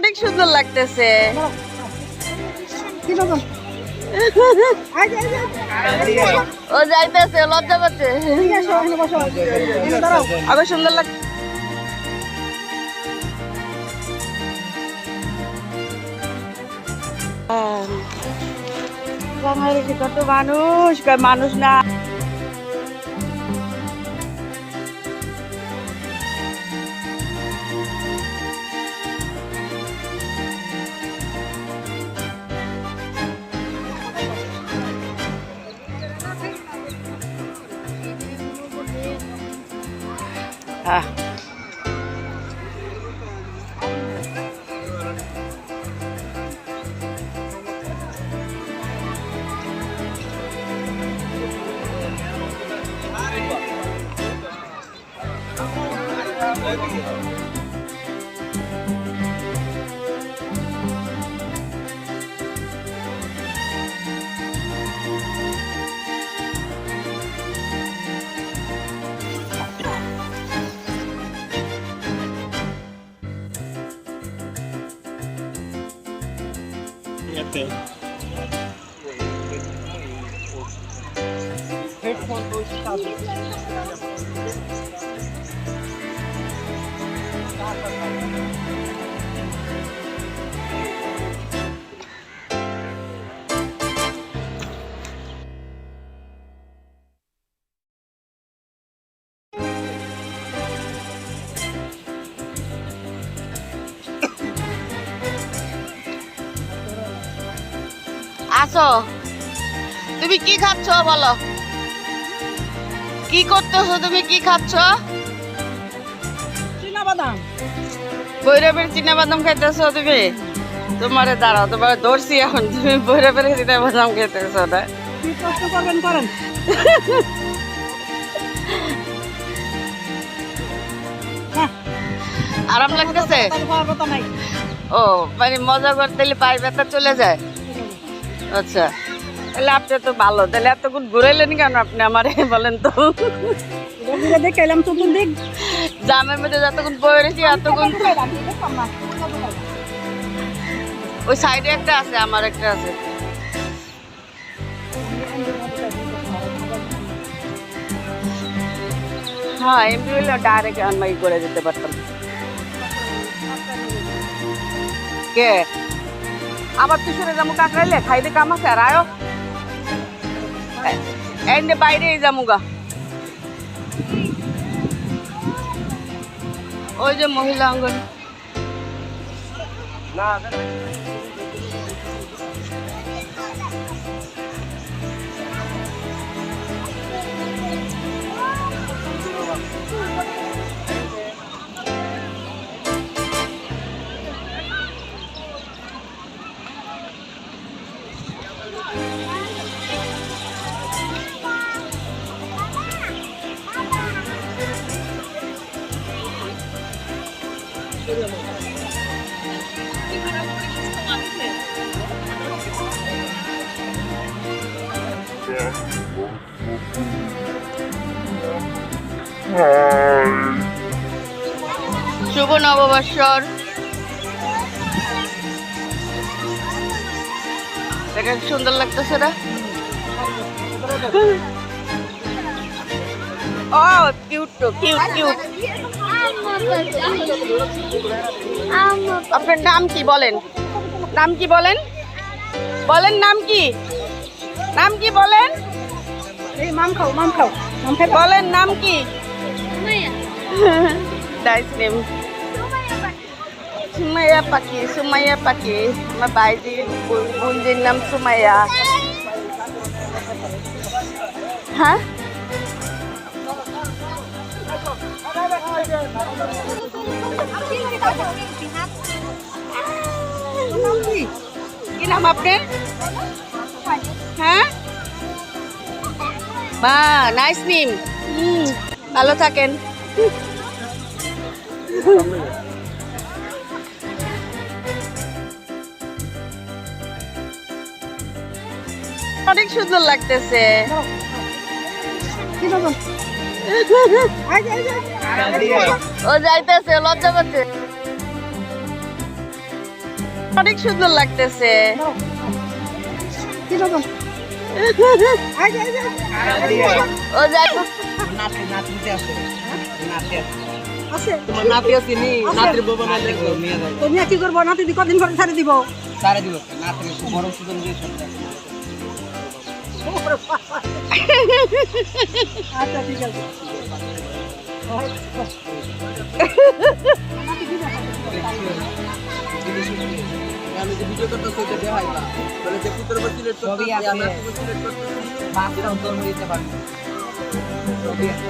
অনেক সুন্দর লাগতেছে। ও যাইতেছে লজ্জা পাচ্ছে। ঠিক আছে ওখানে বসো। এখানে দাঁড়াও। আবার ha Thank you. কত মানুষ কয় মানুষ আসো। তুমি কি খাচ্ছ বলো? কি করতেছো তুমি? কি খাচ্ছ? বাদাম বৈরবের চিনা বাদাম খাইতেছো তুমি? তোমারে দাঁড়াও তোমার ধরছি এখন। তুমি বৈরবের চিনা বাদাম খাইতেছো না? প্রশ্ন করবেন করেন? আরাম লাগতেছে? ও মানে মজা করতে পায়ে ব্যথা চলে যায়। আচ্ছা। তাহলে আপনি তো ভালো। তাহলে এতক্ষণ ঘুরাইলেন কেন আপনি আমারে বলেন তো? এটা ঘুরে দেখে এলাম চতুর্দিক জামের মধ্যে যতক্ষণ বয়ে রয়েছি এতক্ষণ ওই সাইডে একটা আছে আমার একটা আছে। হ্যাঁ এমনি হলে ডাইরেক্ট আনমাই করে দিতে পারতাম। কে? আবার পিছনে যাব কাকড়াইলে, খাইতে কাম আছে আর আয়ো। এন্ডে বাইরে যামুগা। ওই যে মহিলা অঙ্গন শুভ নববর্ষর দেখেন সুন্দর লাগতেছে না? ও কিউট তো কিউট কিউট আপনার নাম কি বলেন? নাম কি বলেন? বলেন নাম কি? নাম কি বলেন? মাম খাও মাম খাও। বলেন নাম কি? নাইস নেম সুমাইয়া পাখি সুমাইয়া পাখি আমার বাইজি বোনজির নাম সুমাইয়া হ্যাঁ কি নাম আপনার হ্যাঁ মা নাইস নেম ভালো থাকেন অনেক সুন্দর লাগতেছে। ও যাইতেছে, লজ্জা পাচ্ছে। অনেক সুন্দর লাগতেছে। ও যাই নাতি নাতিতে আছে নাতি আছে আছে। তোমার নাতি আছে নি? নাতির বউ বানাইলে নিয়ে যাবে তো নিয়ে কি করব? নাতি দি কদিন পরে ছাড়ে দিব। সারে দিব নাতির বড় সুজন দিয়ে সব আচ্ছা ঠিক আছে। আমি যে ভিডিও করতে সেটা দেখাই না। যে পুত্র বা করতে আছে। নাতি করতে বাসটা তোর দিতে পারবি। আছে।